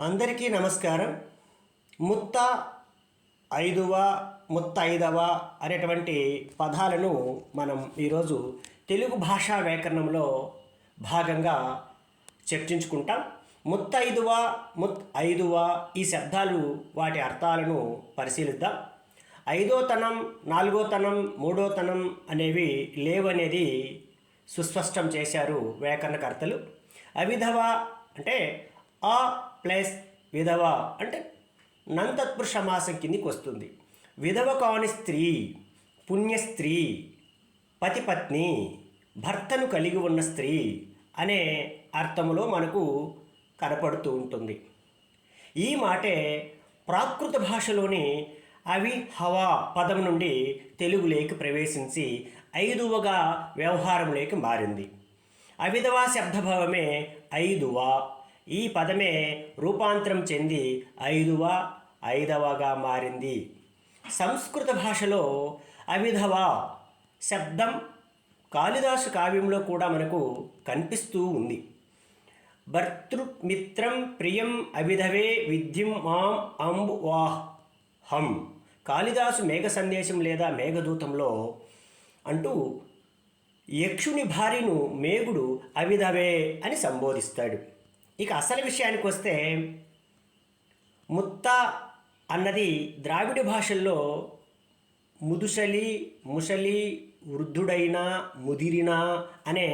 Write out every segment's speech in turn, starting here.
అందరికీ నమస్కారం. ముత్త ఐదువ ముత్త ఐదవ అనేటువంటి పదాలను మనం ఈరోజు తెలుగు భాషా వ్యాకరణంలో భాగంగా చర్చించుకుంటాం. ముత్త ఐదువ ముత్ ఐదువ ఈ శబ్దాలు వాటి అర్థాలను పరిశీలిద్దాం. ఐదో తనం నాలుగో తనం మూడో తనం అనేవి లేవనేది సుస్పష్టం చేశారు వ్యాకరణకర్తలు. అవిధవ అంటే ఆ ప్లస్ విధవ అంటే నంతత్పురుష మాసం కిందికి వస్తుంది విధవ కాని స్త్రీ పుణ్య స్త్రీ పతిపత్ని భర్తను కలిగి ఉన్న స్త్రీ అనే అర్థములో మనకు కనపడుతూ ఉంటుంది. ఈ మాటే ప్రాకృత భాషలోని అవి హవా పదం నుండి తెలుగులోకి ప్రవేశించి ఐదువగా వ్యవహారంలోకి మారింది. అవిధవా శబ్దభావమే ఐదువ ఈ పదమే రూపాంతరం చెంది ఐదువ ఐదవగా మారింది. సంస్కృత భాషలో అవిధవ శబ్దం కాళిదాసు కావ్యంలో కూడా మనకు కనిపిస్తూ ఉంది. భర్తృమిత్రం ప్రియం అవిధవే విద్యం మాం అంబు హం. కాళిదాసు మేఘ సందేశం లేదా మేఘదూతంలో అంటూ యక్షుని భార్యను మేఘుడు అవిధవే అని సంబోధిస్తాడు. ఇక అసలు విషయానికి వస్తే ముత్త అన్నది ద్రావిడ భాషల్లో ముదుసలి ముసలి వృద్ధుడైన ముదిరిన అనే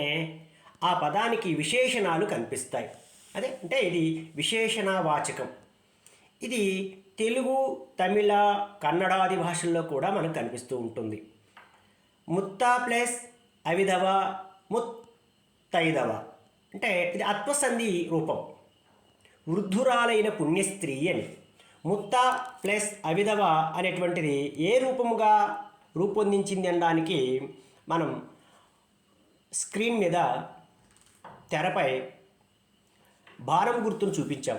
ఆ పదానికి విశేషణాలు కనిపిస్తాయి. అదే అంటే ఇది విశేషణవాచకం. ఇది తెలుగు తమిళ కన్నడాది భాషల్లో కూడా మనకు కనిపిస్తూ ఉంటుంది. ముత్తా ప్లస్ అవిధవ ముత్తైదవ అంటే ఇది ఆత్మసంధి రూపం. వృద్ధురాలైన పుణ్యస్త్రీ అని. ముత్త ప్లస్ అవిధవ అనేటువంటిది ఏ రూపముగా రూపొందించింది అనడానికి మనం స్క్రీన్ మీద తెరపై భారం గుర్తును చూపించాం.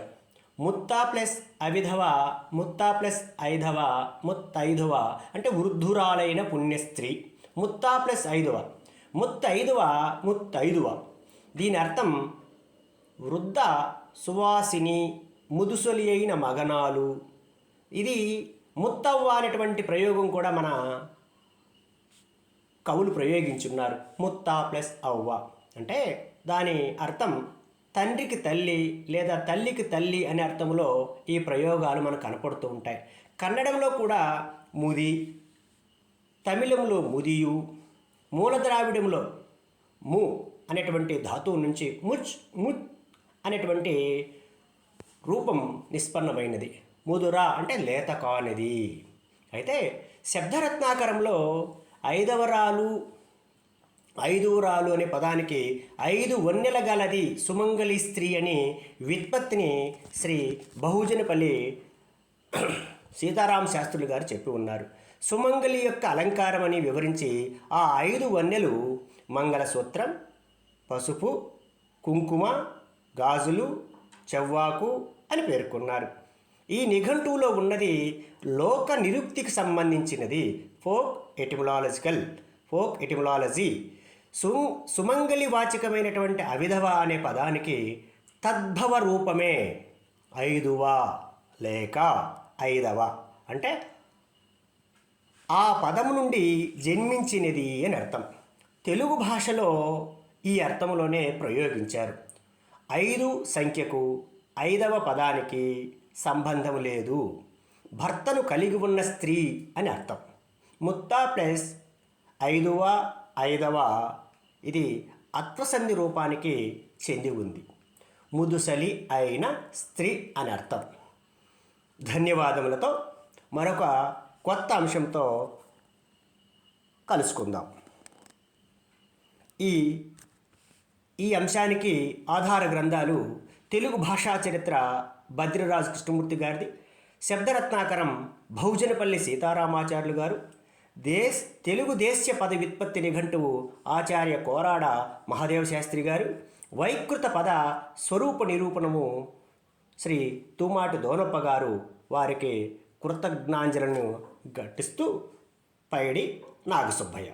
ముత్తా ప్లస్ అవిధవ ముత్తా ప్లస్ ఐధవ ముత్తైధవ అంటే వృద్ధురాలైన పుణ్యస్త్రీ. ముత్తా ప్లస్ ఐదవ ముత్తైదవ ముత్తైదువ దీని అర్థం వృద్ధ సువాసిని ముదుసొలి అయిన మగనాలు. ఇది ముత్తవ్వ అనేటువంటి ప్రయోగం కూడా మన కవులు ప్రయోగించున్నారు. ముత్తా ప్లస్ అవ్వ. అంటే దాని అర్థం తండ్రికి తల్లి లేదా తల్లికి తల్లి అనే అర్థంలో ఈ ప్రయోగాలు మనకు కనపడుతూ ఉంటాయి. కన్నడంలో కూడా ముది తమిళంలో ముదియు మూల ద్రావిడంలో ము. అనేటువంటి ధాతువు నుంచి ముచ్ ముచ్ అనేటువంటి రూపం నిష్పన్నమైనది. ముదురా అంటే లేత కానిది. అయితే శబ్దరత్నాకరంలో ఐదవరాలు ఐదువరాలు అనే పదానికి ఐదు వన్నెల గలది సుమంగళి స్త్రీ అని వ్యుత్పత్తిని శ్రీ బహుజనపల్లి సీతారామ శాస్త్రులు గారు చెప్పి ఉన్నారు. సుమంగళి యొక్క అలంకారం అని వివరించి ఆ ఐదు వన్నెలు మంగళసూత్రం పసుపు కుంకుమ గాజులు చెవ్వాకు అని పేర్కొన్నారు. ఈ నిఘంటువులో ఉన్నది లోక నిరుక్తికి సంబంధించినది. ఫోక్ ఎటిమలాజికల్ ఫోక్ ఎటిమలాలజీ సు సుమంగలి వాచకమైనటువంటి అవిధవ అనే పదానికి తద్భవ రూపమే. ఐదువ లేక ఐదవ. అంటే ఆ పదము నుండి జన్మించినది అని అర్థం. తెలుగు భాషలో ఈ అర్థంలోనే ప్రయోగించారు. ఐదు సంఖ్యకు ఐదవ పదానికి సంబంధం లేదు. భర్తను కలిగి ఉన్న స్త్రీ అని అర్థం. ముత్తా ప్లస్ ఐదవ ఐదవ ఇది అత్వసంధి రూపానికి చెంది ఉంది. ముదుసలి అయిన స్త్రీ అని అర్థం. ధన్యవాదములతో మరొక కొత్త అంశంతో కలుసుకుందాం. ఈ ఈ అంశానికి ఆధార గ్రంథాలు తెలుగు భాషా చరిత్ర భద్రరాజు కృష్ణమూర్తి గారిది శబ్దరత్నాకరం బహుజనపల్లి సీతారామాచార్యులు గారు దేశ్ తెలుగు దేశ్య పద వ్యుత్పత్తి నిఘంటువు ఆచార్య కోరాడ మహాదేవ శాస్త్రి గారు వైకృత పద స్వరూప నిరూపణము శ్రీ తుమాటు దోనప్ప గారు వారికి కృతజ్ఞాంజలను ఘటిస్తూ పైడి నాగసుబ్బయ్య.